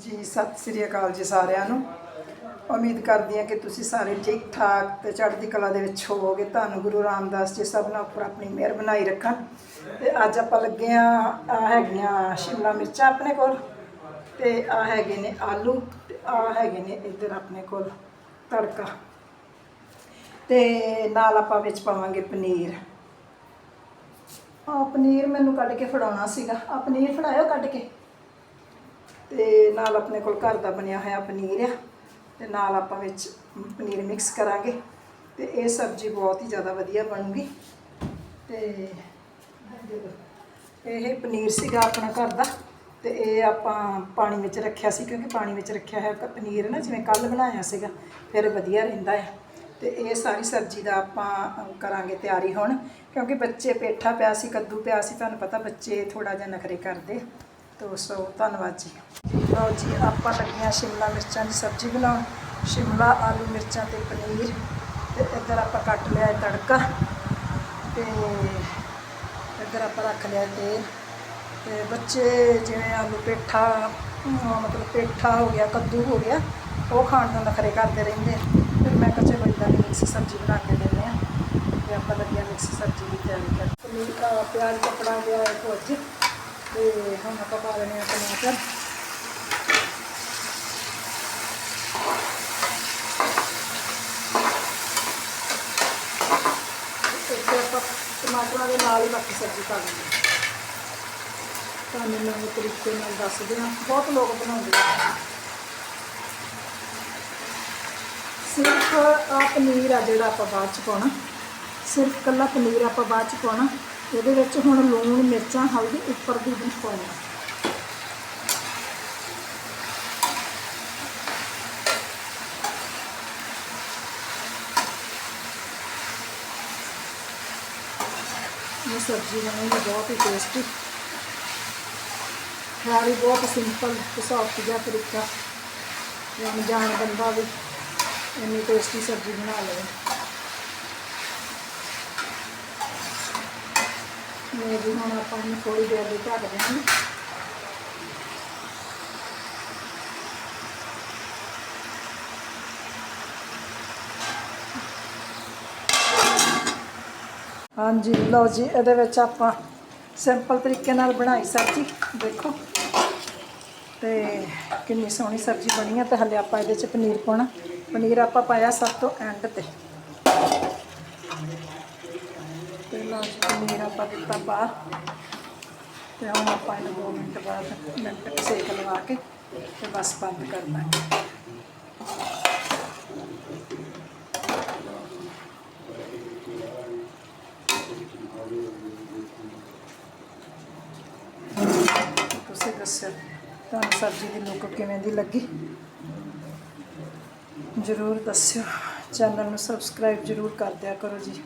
ਜੀ, ਸਤਿ ਸ੍ਰੀ ਅਕਾਲ ਜੀ ਸਾਰਿਆਂ ਨੂੰ। ਉਮੀਦ ਕਰਦੀ ਹਾਂ ਕਿ ਤੁਸੀਂ ਸਾਰੇ ਠੀਕ ਠਾਕ ਤੇ ਚੜ੍ਹਦੀ ਕਲਾ ਦੇ ਵਿੱਚ ਹੋਵੋਗੇ। ਤੁਹਾਨੂੰ ਗੁਰੂ ਰਾਮਦਾਸ ਜੀ ਸਭ ਨਾਲ ਉੱਪਰ ਆਪਣੀ ਮਿਹਰ ਬਣਾਈ ਰੱਖਣ। ਤੇ ਅੱਜ ਆਪਾਂ ਲੱਗੇ ਆ ਆ ਹੈਗੀਆਂ ਸ਼ਿਮਲਾ ਮਿਰਚਾਂ ਆਪਣੇ ਕੋਲ ਤੇ ਆ ਹੈਗੇ ਨੇ ਆਲੂ ਤੇ ਆ ਹੈਗੇ ਨੇ ਇੱਧਰ ਆਪਣੇ ਕੋਲ ਤੜਕਾ। ਤੇ ਨਾਲ ਆਪਾਂ ਵਿੱਚ ਪਾਵਾਂਗੇ ਪਨੀਰ। ਆ ਪਨੀਰ ਮੈਨੂੰ ਕੱਢ ਕੇ ਫੜਾਉਣਾ ਸੀਗਾ। ਆ ਪਨੀਰ ਫੜਾਇਓ ਕੱਢ ਕੇ? ਤੇ ਨਾਲ ਆਪਣੇ ਕੋਲ ਘਰ ਦਾ ਬਣਿਆ ਹੋਇਆ ਪਨੀਰ ਆ, ਤੇ ਨਾਲ ਆਪਾਂ ਵਿੱਚ ਪਨੀਰ ਮਿਕਸ ਕਰਾਂਗੇ, ਤੇ ਇਹ ਸਬਜ਼ੀ ਬਹੁਤ ਹੀ ਜ਼ਿਆਦਾ ਵਧੀਆ ਬਣੂਗੀ। ਤੇ ਇਹ ਪਨੀਰ ਸੀਗਾ ਆਪਣਾ ਘਰ ਦਾ, ਤੇ ਇਹ ਆਪਾਂ ਪਾਣੀ ਵਿੱਚ ਰੱਖਿਆ ਸੀ, ਕਿਉਂਕਿ ਪਾਣੀ ਵਿੱਚ ਰੱਖਿਆ ਹੋਇਆ ਪਨੀਰ ਨਾ ਜਿਵੇਂ ਕੱਲ ਬਣਾਇਆ ਸੀਗਾ, ਫਿਰ ਵਧੀਆ ਰਹਿੰਦਾ ਹੈ। ਤੇ ਇਹ ਸਾਰੀ ਸਬਜ਼ੀ ਦਾ ਆਪਾਂ ਕਰਾਂਗੇ ਤਿਆਰੀ ਹੁਣ, ਕਿਉਂਕਿ ਬੱਚੇ ਪੇਠਾ ਪਿਆ ਸੀ, ਕੱਦੂ ਪਿਆ ਸੀ, ਤੁਹਾਨੂੰ ਪਤਾ ਬੱਚੇ ਥੋੜਾ ਜਿਹਾ ਨਖਰੇ ਕਰਦੇ ਤੋ ਸੋ ਧੰਨਵਾਦ ਜੀ। ਲਓ ਜੀ, ਆਪਾਂ ਲੱਗੀਆਂ ਸ਼ਿਮਲਾ ਮਿਰਚਾਂ ਦੀ ਸਬਜ਼ੀ ਬਣਾਉਣ। ਸ਼ਿਮਲਾ ਆਲੂ ਮਿਰਚਾਂ ਤੇ ਪਨੀਰ ਤੇ ਇੱਧਰ ਆਪਾਂ ਕੱਟ ਲਿਆ ਤੜਕਾ ਤੇ ਇੱਧਰ ਆਪਾਂ ਰੱਖ ਲਿਆ ਤੇਲ। ਤੇ ਬੱਚੇ ਜਿਵੇਂ ਆਲੂ ਪੇਠਾ ਮਤਲਬ ਪੇਠਾ ਹੋ ਗਿਆ, ਕੱਦੂ ਹੋ ਗਿਆ, ਉਹ ਖਾਣ ਨੂੰ ਨਖਰੇ ਕਰਦੇ ਰਹਿੰਦੇ ਫਿਰ ਮੈਂ ਕਿਹਾ ਚਲੋ ਦੀ ਮਿਕਸ ਸਬਜ਼ੀ ਬਣਾ ਕੇ ਦਿੰਦੇ ਆ ਤੇ ਆਪਾਂ ਲੱਗਿਆ ਮਿਕਸ ਸਬਜ਼ੀ ਦੀ ਤਿਆਰੀ ਕਰ ਪਨੀਰ ਦਾ ਪਿਆਜ਼ ਕੱਪੜਾ ਗਿਆ ਹੈ ਭੁੱਜ ਤੇ ਹੁਣ ਆਪਾਂ ਪਾ ਲੈਣੇ ਆ ਟਮਾਟਰ ਇੱਥੇ ਆਪਾਂ ਟਮਾਟਰਾਂ ਦੇ ਨਾਲ ਹੀ ਬਾਕੀ ਸਬਜ਼ੀ ਪਾ ਦਿੰਦੇ ਹਾਂ ਤੁਹਾਨੂੰ ਨਵੇਂ ਤਰੀਕੇ ਨਾਲ ਦੱਸਦੇ ਹਾਂ ਬਹੁਤ ਲੋਕ ਬਣਾਉਂਦੇ ਆ ਸਿਰਫ ਆ ਪਨੀਰ ਆ ਜਿਹੜਾ ਆਪਾਂ ਬਾਅਦ ਚ ਪਾਉਣਾ। ਸਿਰਫ ਕੱਲਾ ਪਨੀਰ ਆਪਾਂ ਬਾਅਦ ਚ ਪਾਉਣਾ। ਇਹਦੇ ਵਿੱਚ ਹੁਣ ਲੂਣ, ਮਿਰਚਾਂ, ਹਲਦੀ ਉੱਪਰ ਦੀ ਵੀ ਪਾਉਣੀ ਇਹ ਸਬਜ਼ੀ ਬਣਾਉਣੀ ਬਹੁਤ ਹੀ ਟੇਸਟੀ ਖਾਣੀ ਬਹੁਤ ਸਿੰਪਲ ਤੇ ਜਿਹਾ ਤਰੀਕਾ। ਜਾਂ ਜਾਣ ਬੰਦਾ ਵੀ ਇੰਨੀ ਟੇਸਟੀ ਸਬਜ਼ੀ ਬਣਾ ਲਵੇ। ਮੈਂ ਵੀ ਹੁਣ ਆਪਾਂ ਨੂੰ ਥੋੜੀ ਦੇਰ ਲਈ ਢੱਕ ਦੇਵਾਂਗੇ। ਹਾਂਜੀ, ਲਓ ਜੀ, ਇਹਦੇ ਵਿੱਚ ਆਪਾਂ ਸਿੰਪਲ ਤਰੀਕੇ ਨਾਲ ਬਣਾਈ ਸਬਜ਼ੀ, ਦੇਖੋ। ਤੇ ਕਿੰਨੀ ਸੋਹਣੀ ਸਬਜ਼ੀ ਬਣੀ ਹੈ ਤੇ ਹਲੇ ਆਪਾਂ ਇਹਦੇ ਚ ਪਨੀਰ ਪਾਉਣਾ। ਪਨੀਰ ਆਪਾਂ ਪਾਇਆ ਸਭ ਤੋਂ ਐਂਡ ਤੇ। ਤੇ ਲਓ ਜੀ ਆਪਾਂ ਦਿੱਤਾ ਬਾਹਰ ਤੇ ਹੁਣ ਆਪਾਂ ਇਹਨੂੰ 2 ਮਿੰਟ ਬਾਅਦ ਮਿੰਟ ਸੇਕ ਲਵਾ ਕੇ ਤੇ ਬਸ ਬੰਦ ਕਰ ਦਾਂਗੇ। ਤੁਸੀਂ ਦੱਸੋ, ਤੁਹਾਨੂੰ ਸਬਜ਼ੀ ਦੀ ਲੁੱਕ ਕਿਵੇਂ ਦੀ ਲੱਗੀ? ਜਰੂਰ ਦੱਸਿਓ, ਚੈਨਲ ਨੂੰ ਸਬਸਕ੍ਰਾਈਬ ਜਰੂਰ ਕਰ ਦਿਆ ਕਰੋ ਜੀ।